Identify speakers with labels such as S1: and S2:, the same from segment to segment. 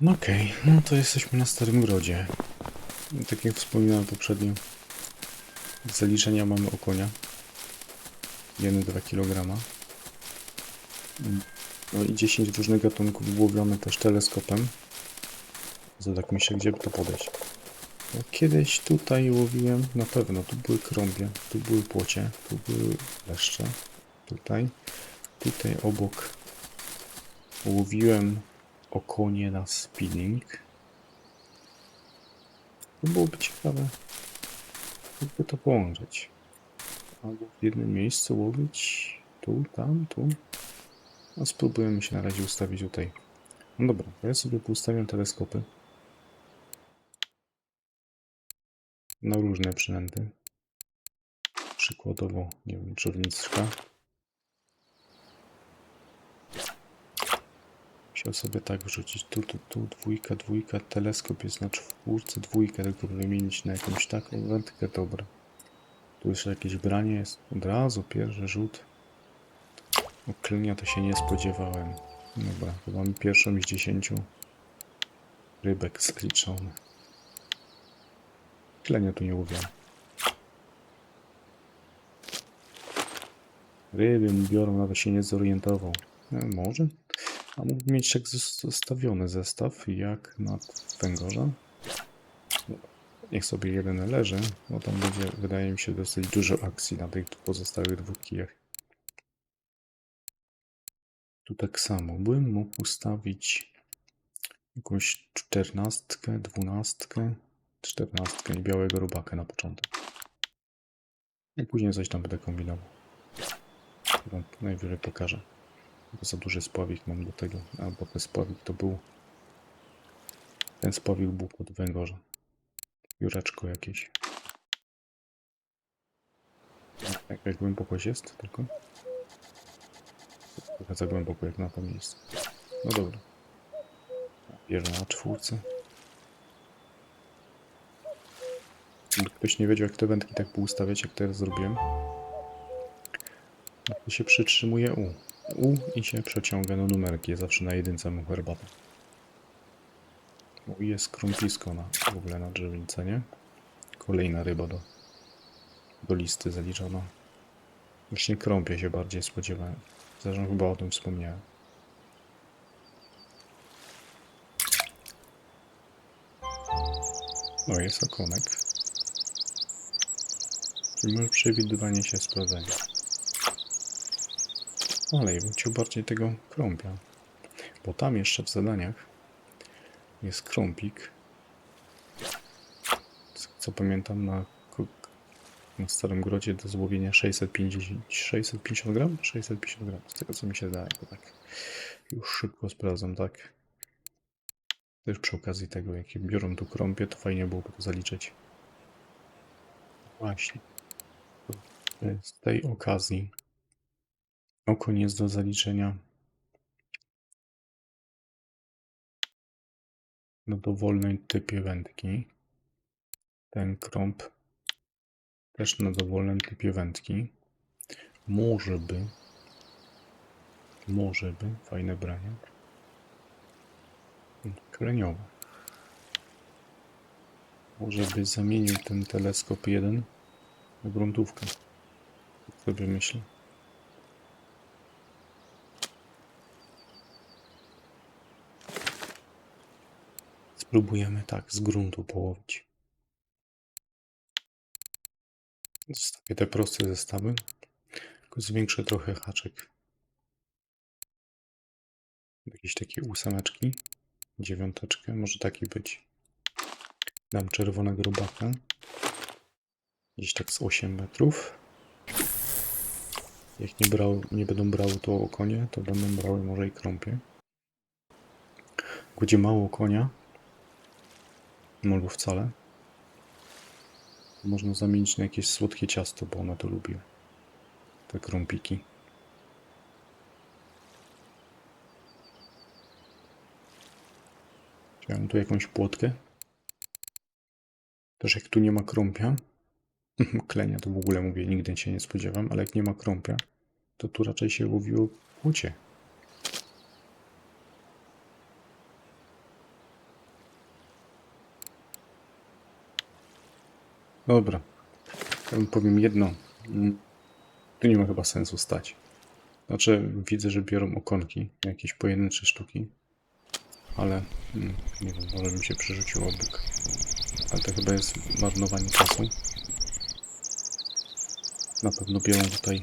S1: No okej, no to jesteśmy na Starym Grodzie. Tak jak wspominałem poprzednio, zaliczenia mamy okonia. 1-2 kg. No i 10 różnych gatunków łowione też teleskopem. Zadak mi się, gdzie to podejść. Bo kiedyś tutaj łowiłem, na pewno, tu były krąbie, tu były płocie, tu były leszcze. Tutaj, tutaj obok łowiłem okonie na spinning. To byłoby ciekawe, jakby to połączyć. Albo w jednym miejscu łowić, tu, tam, tu. No spróbujemy się na razie ustawić tutaj. No dobra, ja sobie ustawiam teleskopy. Na różne przynęty. Przykładowo, nie wiem, czarniczka. Musiał sobie tak wrzucić. Tu, tu, tu, dwójka, dwójka. Teleskop jest na czwórce, dwójkę tylko wymienić na jakąś taką wędkę, dobra. Tu jeszcze jakieś branie jest. Od razu pierwszy rzut. Oklenia to się nie spodziewałem. Dobra, to mamy pierwszą z dziesięciu rybek zaliczony. Klenia tu nie łowię. Ryby biorą, nawet się nie zorientował. E, może? A mógłby mieć tak zos- zostawiony zestaw, jak na węgorza. No, Niech sobie jeden leży, bo tam będzie, wydaje mi się, dosyć dużo akcji na tych pozostałych dwóch kijach. Tu tak samo. Bym mógł ustawić jakąś czternastkę, dwunastkę, czternastkę i białego robaka na początek. I później coś tam będę kombinował. Najwyżej pokażę. Bo za duży spławik mam do tego. Albo ten spławik to był... Ten spławik był pod węgorza. Jureczko jakieś. Jak, jak głęboko jest tylko? Trochę za głęboko jak na to miejsce. No dobra. Bierze na czwórce. Ktoś nie wiedział jak te wędki tak poustawiać, jak teraz zrobiłem. To się przytrzymuje U. U i się przeciąga na numerki. Zawsze na jedynce mam herbatę. U jest krąpisko na, w ogóle na drzewnicy, nie? Kolejna ryba do, do listy zaliczona. Właśnie krąpie się bardziej spodziewałem. Zresztą chyba o tym wspomniałem. O, jest okonek. Czyli może przewidywanie się sprawdzenia. Ale ja bym chciał bardziej tego krąpia. Bo tam jeszcze w zadaniach jest krąpik. Co, co pamiętam na, na Starym Grodzie do złowienia 650, 650 gram? 650 gram, z tego co mi się zdaje, to tak już szybko sprawdzam, tak. Też przy okazji tego, jakie biorą tu krąpie, to fajnie byłoby to zaliczyć. Właśnie. Z tej okazji okoń jest do zaliczenia na dowolnej typie wędki. Ten krąb też na dowolnym typie wędki. Może by, może by, fajne branie. Kleniowe. Może by zamienił ten teleskop jeden na gruntówkę. Tak sobie myślę. Spróbujemy tak z gruntu połowić. Zostawię te proste zestawy, tylko zwiększę trochę haczyk. Jakieś takie ósemeczki, dziewiąteczkę, może taki być. Dam czerwonego robaka. Gdzieś tak z 8 metrów. Jak nie, brał, nie będą brały to okonie, to będą brały może i krąpie. Gdzie mało konia, albo wcale, można zamienić na jakieś słodkie ciasto, bo one to lubią. Te krąpiki. Chciałem tu jakąś płotkę. Też jak tu nie ma krąpia, klenia to w ogóle mówię, nigdy się nie spodziewam, ale jak nie ma krąpia, to tu raczej się łowiło płocie. Dobra. Ja powiem jedno. Tu nie ma chyba sensu stać. Znaczy, widzę, że biorą okonki, jakieś pojedyncze sztuki. Ale mm, nie wiem, może bym się przerzucił obok. Ale to chyba jest marnowanie czasu. Na pewno biorą tutaj.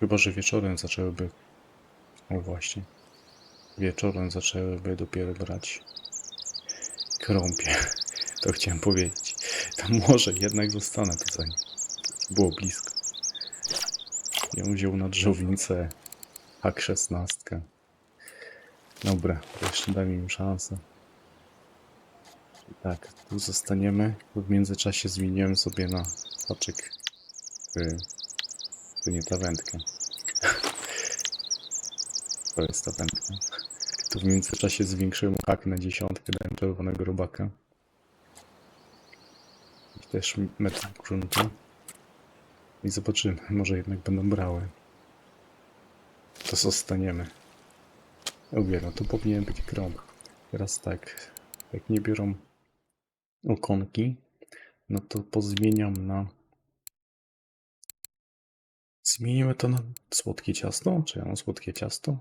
S1: Chyba, że wieczorem zaczęłyby. O właśnie. Wieczorem zaczęłyby dopiero brać krąpie. To chciałem powiedzieć. Tam może jednak zostanę tutaj. Było blisko. Ja wziął na drzownicę hak 16. Dobra, jeszcze daj mi szansę. Tak, tu zostaniemy. W międzyczasie zmieniłem sobie na haczyk. y, To nie ta wędka. To jest ta wędka. Tu w międzyczasie zwiększyłem hak na dziesiątkę, dałem czerwonego robaka. Też metr gruntu. I zobaczymy, może jednak będą brały. To zostaniemy. Mówię, no to powinien być krąg. Teraz tak, jak nie biorą okonki, no to pozmieniam na... Zmienimy to na słodkie ciasto? Czy ja mam słodkie ciasto?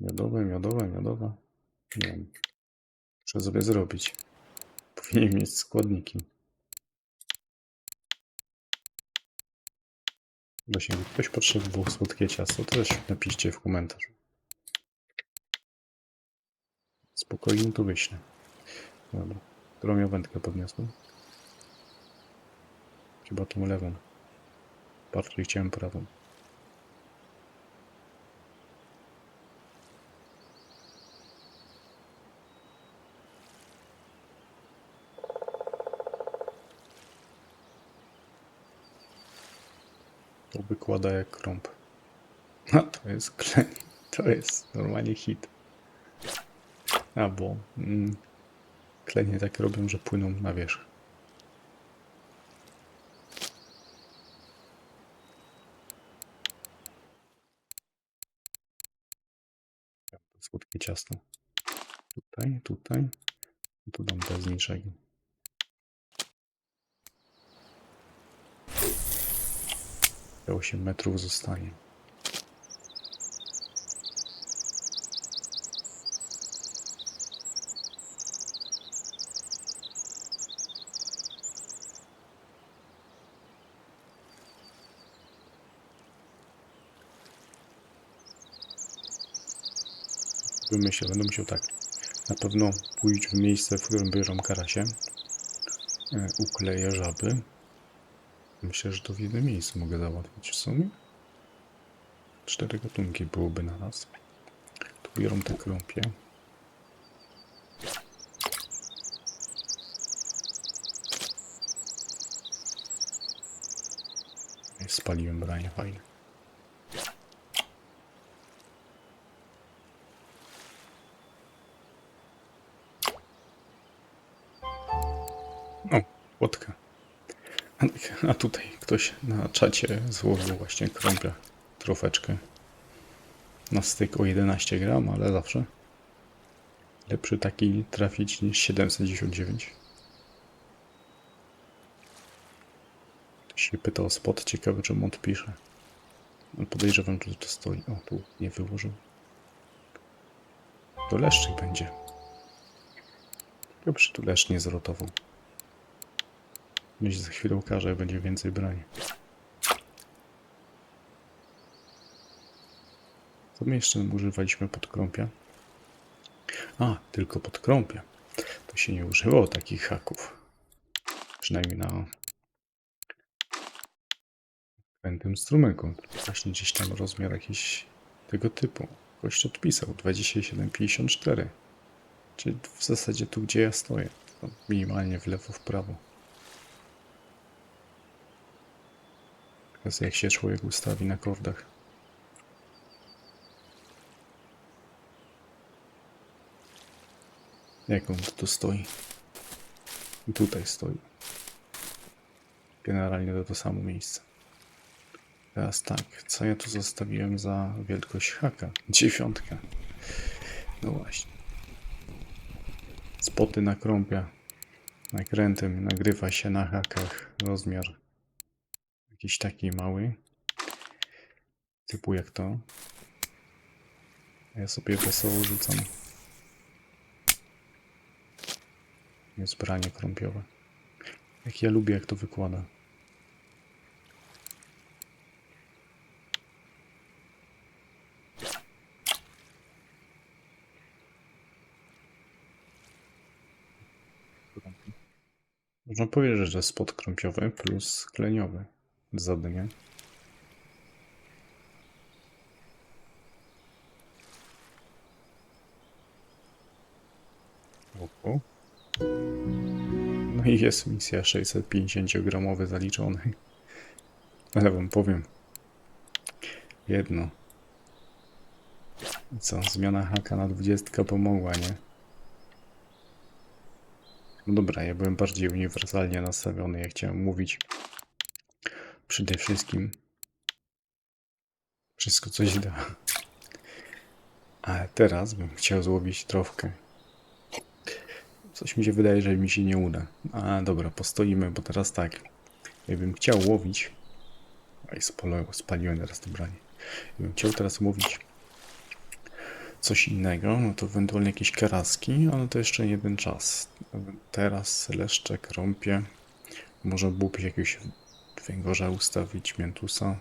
S1: Miodowe, miodowe, miodowe. Nie wiem. Muszę sobie zrobić. Powinien mieć składniki. Właśnie, ktoś potrzebował słodkie ciasto, to też napiszcie w komentarzu. Spokojnie to wyślę. Dobra. Którą ja wędkę podniosłem? Chyba tą lewą. Bardziej chciałem prawą. To wykłada jak krąb. A to jest. To jest normalnie hit. A bo mm, klenie tak robią, że płyną na wierzch. Słodkie ciasto. Tutaj, tutaj. Tu dam bez niczego. Te 8 metrów zostanie. Wymyślę, będę musiał tak. Na pewno pójść w miejsce, w którym biorą karasie. E, Ukleję żaby. Myślę, że to w jednym miejscu mogę załatwić w sumie. Cztery gatunki byłoby na raz. Tu biorą te krąpie. Spaliłem branie, fajnie. A tutaj ktoś na czacie złożył właśnie krąpia trofeczkę na styk o 11 gram, ale zawsze lepszy taki trafić niż 799. Ktoś się pyta o spot, ciekawy czemu odpisze. No, Podejrzewam, że to stoi. O, tu nie wyłożył. To leszczyk będzie. Dobrze, tu leszcz nie zrotował. Myślę, za chwilę ukaże, będzie więcej broni. Co my jeszcze używaliśmy pod krąpia? A, tylko pod krąpia. To się nie używało takich haków. Przynajmniej na krętym strumyku. Właśnie gdzieś tam rozmiar jakiś tego typu. Ktoś odpisał 27,54. Czyli w zasadzie tu, gdzie ja stoję. To minimalnie w lewo, w prawo. Teraz jak się człowiek ustawi na kordach. Jak on tu stoi? I tutaj stoi. Generalnie to to samo miejsce. Teraz tak, co ja tu zostawiłem za wielkość haka? Dziewiątka. No właśnie. Spoty na krąpia. nakrętem nagrywa się na hakach rozmiar jakiś taki mały. Typu jak to. Ja sobie wesoło rzucam. Jest branie krąpiowe. Jak ja lubię, jak to wykłada. Można powiedzieć, że spod krąpiowy plus kleniowy za dnie. Oho. No i jest misja 650-gramowy zaliczony. Ale wam powiem jedno. Co, zmiana haka na 20 pomogła, nie? No dobra, ja byłem bardziej uniwersalnie nastawiony. Ja chciałem mówić przede wszystkim wszystko coś da. Ale teraz bym chciał złowić trofkę. Coś mi się wydaje, że mi się nie uda. A dobra, postoimy, bo teraz tak. Jakbym chciał łowić. Spalo- spaliłem teraz to branie. Jakbym chciał teraz łowić coś innego, no to ewentualnie jakieś karaski, ale to jeszcze jeden czas. Teraz leszcze, krąpie. Można byłoby jakiegoś węgorza ustawić, miętusa.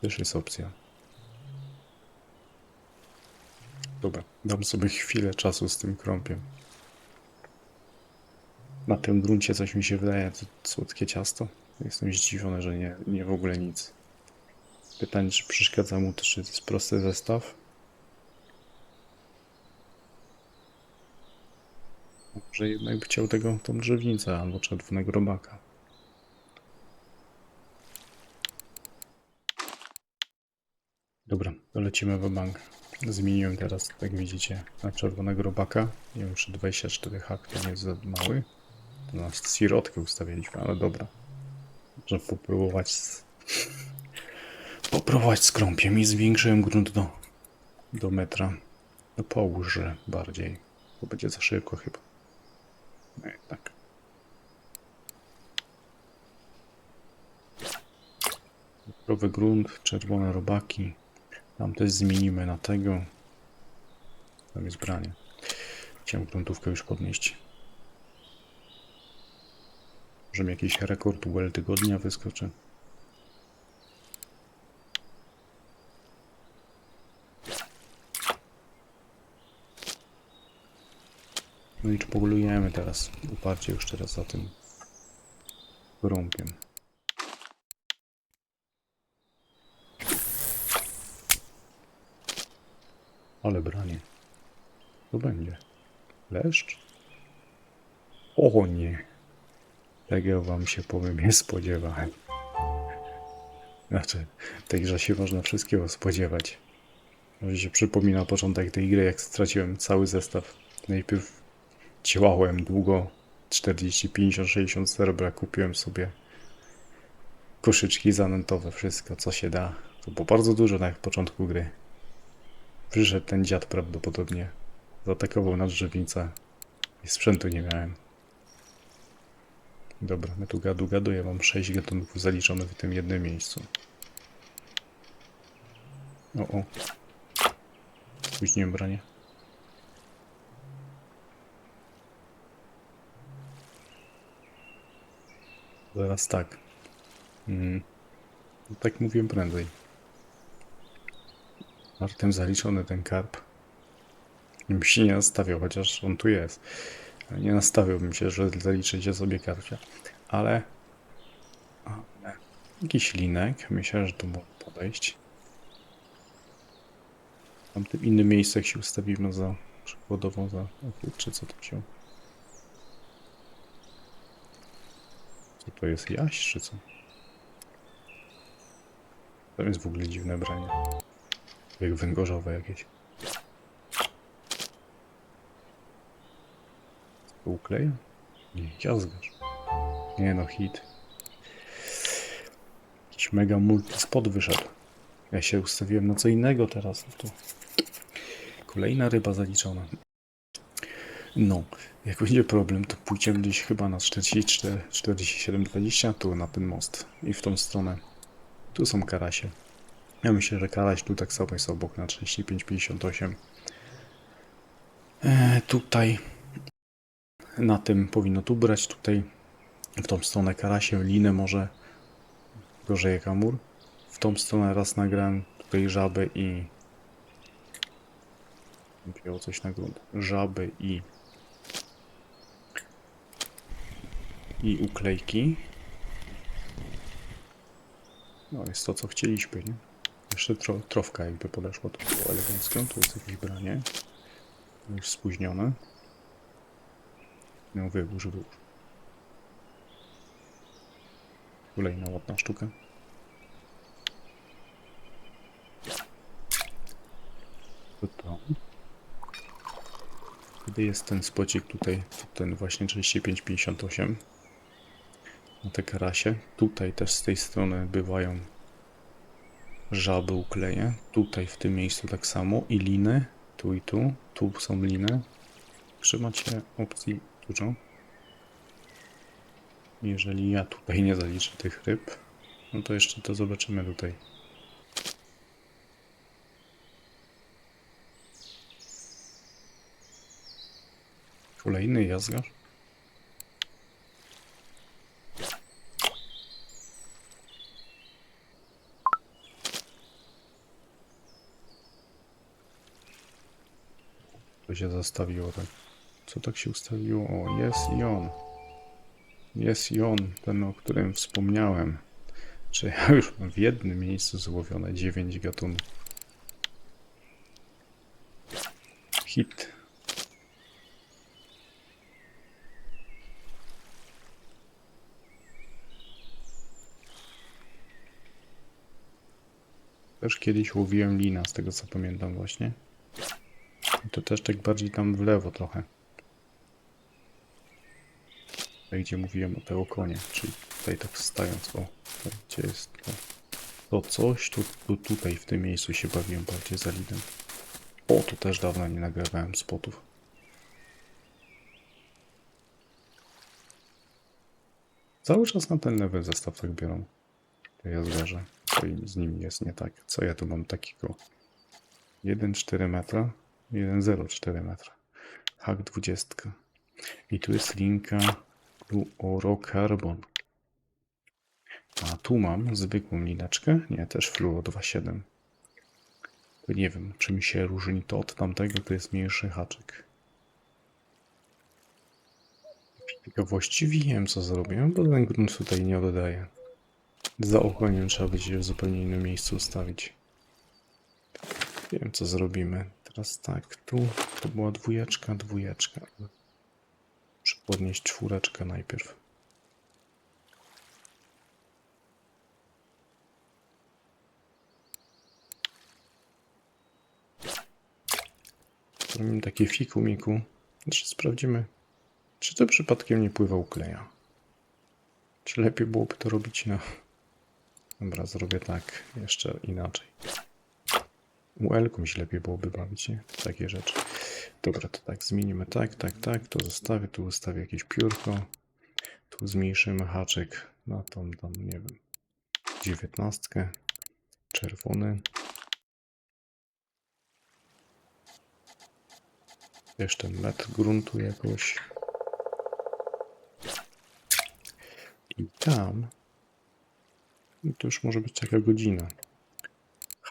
S1: Też jest opcja. Dobra, dam sobie chwilę czasu z tym krąpiem. Na tym gruncie coś mi się wydaje, to słodkie ciasto. Jestem zdziwiony, że nie, nie w ogóle nic. Pytanie, czy przeszkadza mu to, czy to jest prosty zestaw? Może jednak by chciał tego, tą drzewnicę albo czerwonego robaka. Dobra, to lecimy w bank. Zmieniłem teraz, jak widzicie, na czerwonego robaka. Nie czy 24 hak to nie jest za mały. To na sirotkę ustawiliśmy, ale dobra. Można popróbować z... popróbować z krąpiem i zwiększyłem grunt do, do metra. No połóżę bardziej. To będzie za szybko chyba. No jednak. Zdrowy grunt, czerwone robaki. Tam też zmienimy na tego. Tam jest branie. Chciałem gruntówkę już podnieść. Może mi jakiś rekord UL tygodnia wyskoczy. No i polujemy teraz. Uparcie już teraz za tym grąpiem. Ale branie. To będzie. Leszcz? O nie. Tego wam się powiem nie spodziewałem. Znaczy, w tej grze się można wszystkiego spodziewać. Może się przypomina początek tej gry, jak straciłem cały zestaw. Najpierw działałem długo, 40, 50, 60 serabra, kupiłem sobie koszyczki zanętowe, wszystko co się da. To było bardzo dużo na początku gry. Przyszedł ten dziad prawdopodobnie, zaatakował na drzewnicę i sprzętu nie miałem. Dobra, my tu gadu gadu, ja mam 6 gatunków zaliczonych w tym jednym miejscu. O, o. Spóźniłem branie. Zaraz tak. Mm. No Tak mówiłem prędzej. Artem zaliczony ten karp. Bym się nie nastawiał, chociaż on tu jest. Nie nastawiałbym się, że zaliczycie sobie karpia. Ale... ale... Jakiś linek. Myślę, że tu może podejść. W tamtym innym miejscu, jak się ustawimy za... Przykładowo za... O co to się... Co to jest? Jaś, czy co? To jest w ogóle dziwne branie. Jak węgorzowe jakieś. To ukleja? Nie, jazgasz. Nie no, hit. Jakiś mega multi spot wyszedł. Ja się ustawiłem na co innego teraz. No to kolejna ryba zaliczona. No, jak będzie problem, to pójdziemy gdzieś chyba na 44, 47, 20, tu na ten most i w tą stronę. Tu są karasie. Ja myślę, że karaś tu tak samo jest obok na 35, 58. E, tutaj na tym powinno tu brać, tutaj w tą stronę karasie, linę może gorzej kamur. W tą stronę raz nagrałem tutaj żabę i wzięło coś na grunt. Żaby i i uklejki. No jest to co chcieliśmy, nie? Jeszcze tro, trofka jakby podeszła, to było elegancko. Tu jest jakieś branie. Już spóźnione. No wyłóż, wyłóż. Kolejna ładna sztuka. To to. Kiedy jest ten spocik tutaj, ten właśnie 35-58 na te karasie. Tutaj też z tej strony bywają żaby ukleje. Tutaj w tym miejscu tak samo i liny. Tu i tu. Tu są liny. Czy macie opcji dużo? Jeżeli ja tutaj nie zaliczę tych ryb, no to jeszcze to zobaczymy tutaj. Kolejny jazgarz. Się zastawiło tak. Co tak się ustawiło? O, jest i on. Jest i on, ten o którym wspomniałem. Czy ja już mam w jednym miejscu złowione 9 gatunków. Hit. Też kiedyś łowiłem lina, z tego co pamiętam właśnie. To też tak bardziej tam w lewo trochę. Tutaj gdzie mówiłem o te okonie, czyli tutaj tak stając, o, gdzie jest to, to coś, tu, tu, tutaj w tym miejscu się bawiłem bardziej za lidem. O, tu też dawno nie nagrywałem spotów. Cały czas na ten lewy zestaw tak biorą. To ja zważę, co z nimi jest nie tak. Co ja tu mam takiego? 1,4 metra, 1,04 metra. Hak 20. I tu jest linka fluorocarbon. A tu mam zwykłą lineczkę. Nie, też fluo 2,7. To Nie wiem, czym się różni to od tamtego, to jest mniejszy haczyk. Właściwie wiem, co zrobię, bo ten grunt tutaj nie oddaje. Za okoniem trzeba będzie w zupełnie innym miejscu ustawić. Wiem, co zrobimy. Teraz tak, tu to była dwójeczka, dwójeczka. Muszę podnieść czwóreczkę najpierw. Zrobimy takie fiku miku. Znaczy sprawdzimy, czy to przypadkiem nie pływa ukleja. Czy lepiej byłoby to robić na... Dobra, zrobię tak, jeszcze inaczej. UL-ką lepiej byłoby bawić? Takie rzeczy. Dobra, to tak, zmienimy tak, tak, tak, to zostawię, tu ustawię jakieś piórko. Tu zmniejszymy haczyk na tą, tam, nie wiem, dziewiętnastkę. Czerwony. Jeszcze metr gruntu jakoś. I tam i to już może być taka godzina.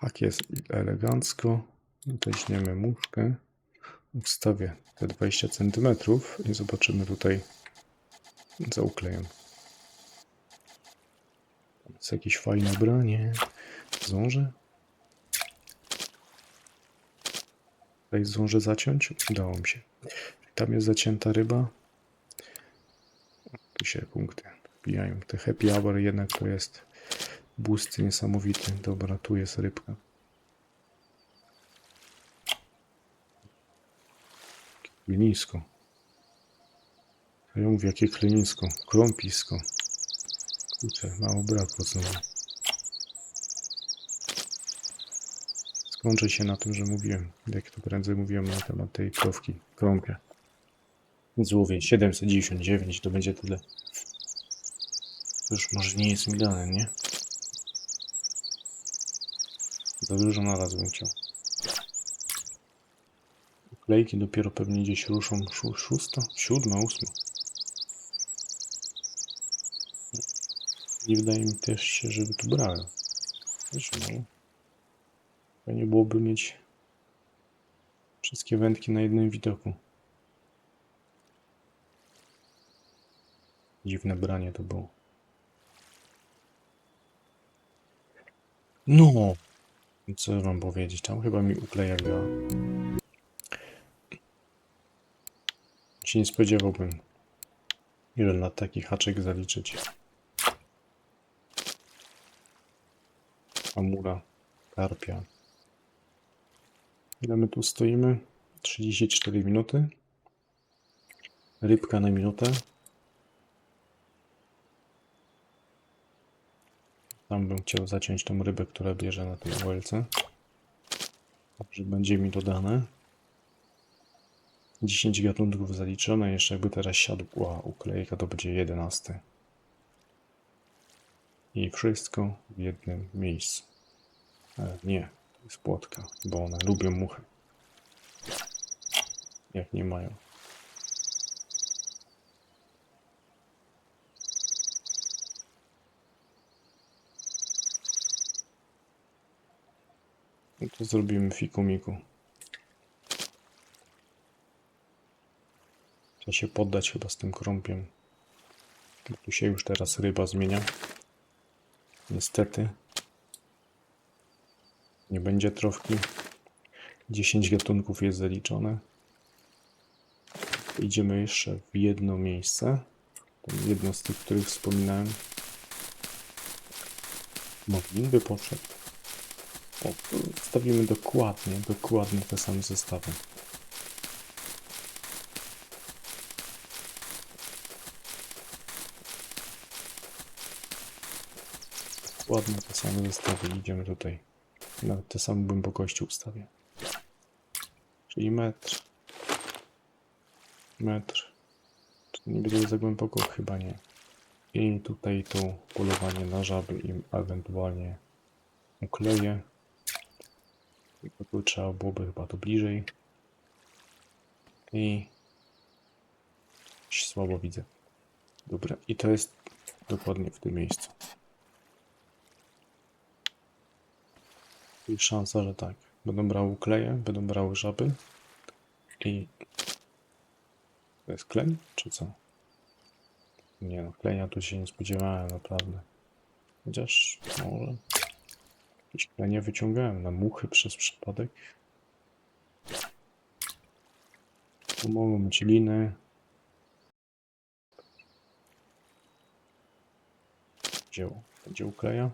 S1: Hak jest elegancko. Weźmiemy muszkę. Ustawię te 20 cm i zobaczymy tutaj za uklejem. Jest jakieś fajne branie. Zdążę? Tutaj zdążę zaciąć? Udało mi się. Tam jest zacięta ryba. Tu się punkty wbijają. Te happy hour jednak to jest boost niesamowity. Dobra, tu jest rybka. Klinisko. Ja mówię, jakie klinisko? Krąpisko. Kurczę, mało brakło znowu. Skończę się na tym, że mówiłem, jak to prędzej mówiłem na temat tej krowki, krąpia. Złowię 799, to będzie tyle. Już może nie jest mi dane, nie? Za dużo na raz bym chciał. Klejki dopiero pewnie gdzieś ruszą szó- szósta, siódma, ósma. Nie wydaje mi też się, żeby tu brały. Wiesz, no. Fajnie byłoby mieć wszystkie wędki na jednym widoku. Dziwne branie to było. No! Co wam powiedzieć? Tam chyba mi ukleja działa. Się nie spodziewałbym, ile na taki haczyk zaliczyć. Amura, karpia. Ile my tu stoimy? 34 minuty. Rybka na minutę. Tam bym chciał zaciąć tą rybę, która bierze na tej OLC. Że będzie mi dodane. 10 gatunków zaliczone, jeszcze jakby teraz siadła uklejka, to będzie 11. I wszystko w jednym miejscu. E, nie, to jest płotka, bo one lubią muchy. Jak nie mają. No to zrobimy fikumiku. Trzeba się poddać chyba z tym krąpiem. Tu się już teraz ryba zmienia. Niestety. Nie będzie trofki. 10 gatunków jest zaliczone. Idziemy jeszcze w jedno miejsce. Jedno z tych, których wspominałem. Moglin by poszedł. O, stawimy dokładnie, dokładnie te same zestawy. Dokładnie te same zestawy. Idziemy tutaj. Nawet te same głębokości ustawię. Czyli metr. Metr. Czy nie będzie za głęboko? Chyba nie. I tutaj tu polowanie na żaby i ewentualnie ukleję. Tylko tu trzeba byłoby chyba to bliżej. I słabo widzę. Dobra, i to jest dokładnie w tym miejscu. I szansa, że tak. Będą brały kleje, będą brały żaby. I to jest klej, czy co? Nie no, tu się nie spodziewałem, naprawdę. Chociaż może jakieś klenie wyciągałem na muchy przez przypadek. Tu mogą być liny. Gdzie, gdzie ukleja?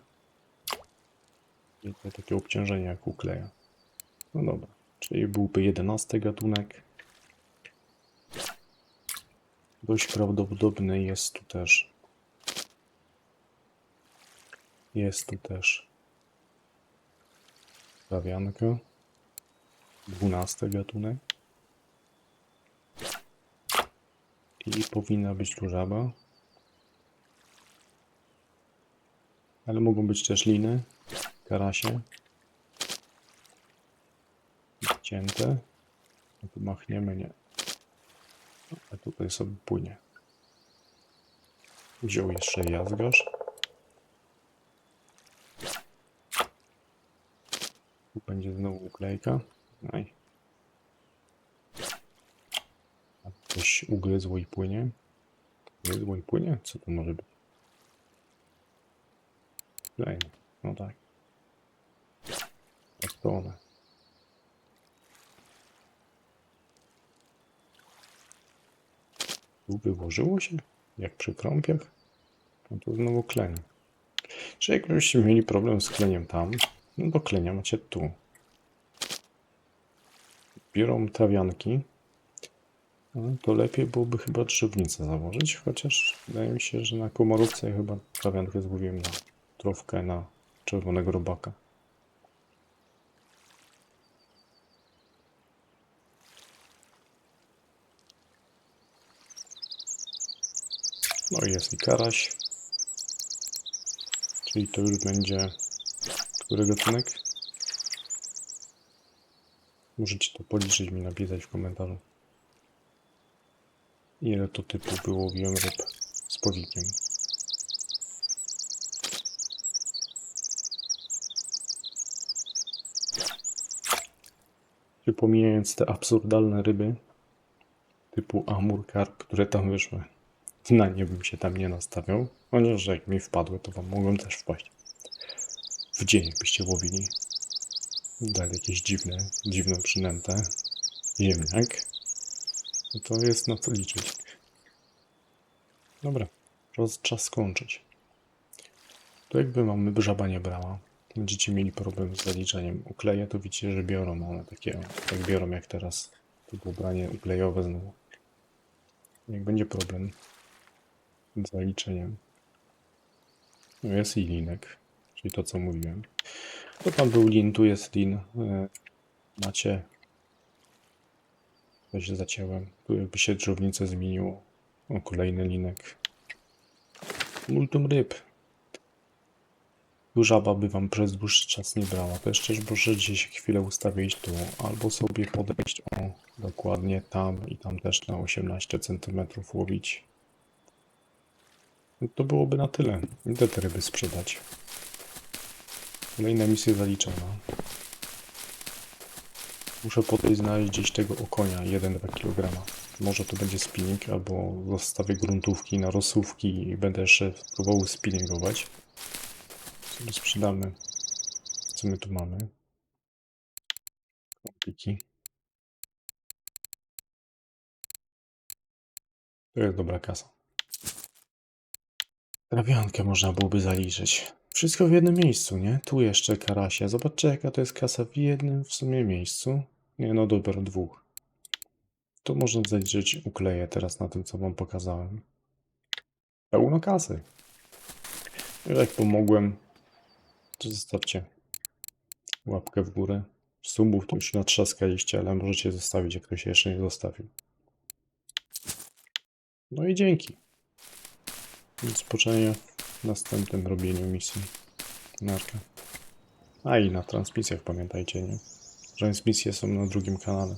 S1: Tutaj takie obciążenie jak ukleja. No dobra, czyli byłby jedenasty gatunek. Dość prawdopodobny jest tu też. Jest tu też Prawianka. Dwunasty gatunek. I powinna być tu żaba. Ale mogą być też liny, karasie. Cięte. No tu machniemy, nie. A tutaj sobie płynie. Wziął jeszcze jazgarz. Będzie znowu uklejka. No i A coś ugryzło i płynie. Ugryzło i płynie? Co to może być? Klej. No tak. One. Tu wyłożyło się? Jak przy krąpiach? No to znowu kleń. Czy jakbyście mieli problem z kleniem tam, no to klenia macie tu. Biorą trawianki. No, to lepiej byłoby chyba drzewnicę założyć, chociaż wydaje mi się, że na komorówce chyba trawiankę złowiłem na trofkę na czerwonego robaka. No i jest i karaś. Czyli to już będzie... Który gatunek? Możecie to policzyć mi napisać w komentarzu. Ile to typu wyłowiłem ryb z powikiem. Pomijając te absurdalne ryby typu amur, karp, które tam wyszły, na nie bym się tam nie nastawiał. Chociaż jak mi wpadły, to wam mogą też wpaść. W dzień jakbyście łowili. Dali jakieś dziwne, dziwną przynętę. Ziemniak. No to jest na co liczyć. Dobra, czas, czas skończyć. Tu jakby mamy żaba nie brała. Będziecie mieli problem z zaliczeniem. Ukleje to widzicie, że biorą one takie, tak biorą jak teraz. To było branie uklejowe znowu. Jak będzie problem z zaliczeniem. No jest i linek, czyli to co mówiłem. To tam był lin, tu jest lin. E, Macie. To się zacięłem. Tu jakby się drzewnice zmieniło. O, kolejny linek. Multum ryb. Tu żaba by wam przez dłuższy czas nie brała. To jeszcze możecie się chwilę ustawić tu, albo sobie podejść o dokładnie tam i tam też na 18 cm łowić. To byłoby na tyle. Idę te ryby sprzedać. Kolejna misja zaliczona. Muszę podejść znaleźć gdzieś tego okonia 1-2 kg. Może to będzie spinning, albo zostawię gruntówki na rosówki i będę jeszcze próbował spinningować. Sobie sprzedamy. Co my tu mamy? Kompiki. To jest dobra kasa. Trawiankę można byłoby zaliczyć. Wszystko w jednym miejscu, nie? Tu jeszcze karasie. Zobaczcie, jaka to jest kasa w jednym w sumie miejscu. Nie, no dobra, dwóch. Tu można zaliczyć ukleję teraz na tym, co wam pokazałem. Pełno kasy. Jak pomogłem, to zostawcie łapkę w górę. Subów to już natrzaskaliście, ale możecie zostawić, jak ktoś jeszcze nie zostawił. No i dzięki. Do zobaczenia następnym robieniu misji. Narka. A i na transmisjach pamiętajcie, nie? Transmisje są na drugim kanale.